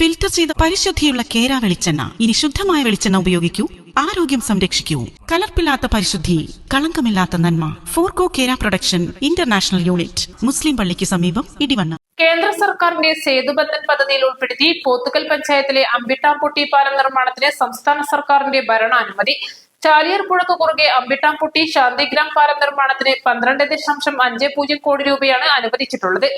Filter ചെയ്ത പരിശുദ്ധിയുള്ള കേര വെളിച്ചെണ്ണ. ഇനി ശുദ്ധമായ വെളിച്ചെണ്ണ ഉപയോഗിക്കൂ. ആരോഗ്യം സംരക്ഷിക്കൂ. കലർപ്പില്ലാത്ത പരിശുദ്ധി കളങ്കമില്ലാത്ത നന്മ. ഫോർകോ കേര പ്രൊഡക്ഷൻ ഇന്റർനാഷണൽ യൂണിറ്റ് മുസ്ലിം പള്ളിക്ക് സമീപം ഇടിവണ്ണ. കേന്ദ്ര സർക്കാരിന്റെ സേതുബന്ധൻ പദ്ധതിയിൽ ഉൾപ്പെടുത്തി പോത്തുകൽ പഞ്ചായത്തിലെ അമ്പിട്ടാംപൊട്ടി പാലം നിർമ്മാണത്തിന് സംസ്ഥാന സർക്കാരിന്റെ ഭരണാനുമതി. ചാലിയാർ പുഴക്ക് കുറുകെ അമ്പിട്ടാംപൊട്ടി ശാന്തിഗ്രാം പാലം നിർമ്മാണത്തിന് പന്ത്രണ്ട് ദശാംശം അഞ്ച് പൂജ്യം കോടി രൂപയാണ് അനുവദിച്ചിട്ടുള്ളത്.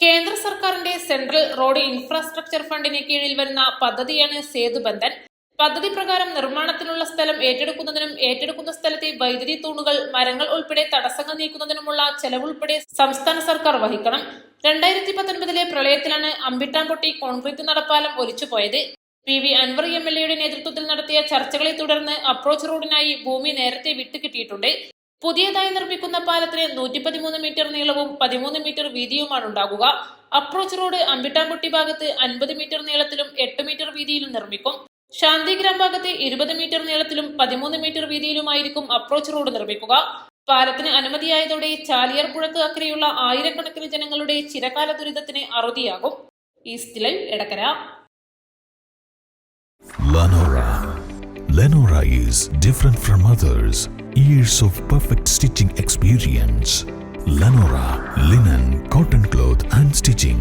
കേന്ദ്ര സർക്കാരിന്റെ സെൻട്രൽ റോഡ് ഇൻഫ്രാസ്ട്രക്ചർ ഫണ്ടിന് കീഴിൽ വരുന്ന പദ്ധതിയാണ് സേതുബന്ധൻ പദ്ധതി പ്രകാരം നിർമ്മാണത്തിനുള്ള സ്ഥലം ഏറ്റെടുക്കുന്നതിനും ഏറ്റെടുക്കുന്ന സ്ഥലത്തെ വൈദ്യുതി തൂണുകൾ മരങ്ങൾ ഉൾപ്പെടെ തടസ്സങ്ങൾ നീക്കുന്നതിനുമുള്ള ചെലവുൾപ്പെടെ സംസ്ഥാന സർക്കാർ വഹിക്കണം. രണ്ടായിരത്തി പത്തൊൻപതിലെ പ്രളയത്തിലാണ് അമ്പിട്ടാംപൊട്ടി കോൺക്രീറ്റ് നടപ്പാലം ഒലിച്ചുപോയത്. P V Anvar M L എയുടെ നേതൃത്വത്തിൽ നടത്തിയ ചർച്ചകളെ തുടർന്ന് അപ്രോച്ച് റോഡിനായി ഭൂമി നേരത്തെ വിട്ടുകിട്ടിയിട്ടുണ്ട്. പുതിയതായി നിർമ്മിക്കുന്ന പാലത്തിന് നൂറ്റി പതിമൂന്ന് മീറ്റർ നീളവും പതിമൂന്ന് മീറ്റർ വീതിയുമാണ് ഉണ്ടാകുക. അപ്രോച്ച് റോഡ് അമ്പിട്ടാംപൊട്ടി ഭാഗത്ത് അൻപത് മീറ്റർ നീളത്തിലും എട്ട് മീറ്റർ വീതിയിലും നിർമ്മിക്കും. ശാന്തിഗ്രാം ഭാഗത്ത് ഇരുപത് മീറ്റർ നീളത്തിലും പതിമൂന്ന് മീറ്റർ വീതിയിലുമായിരിക്കും അപ്രോച്ച് റോഡ് നിർമ്മിക്കുക. പാലത്തിന് അനുമതിയായതോടെ ചാലിയർ പുഴക്ക് അക്കരെയുള്ള ആയിരക്കണക്കിന് ജനങ്ങളുടെ ചിരകാല ദുരിതത്തിന് അറുതിയാകും. East live Edakkara. Lenora. Lenora is different from others. Years of perfect stitching experience. Lenora linen, cotton cloth and stitching.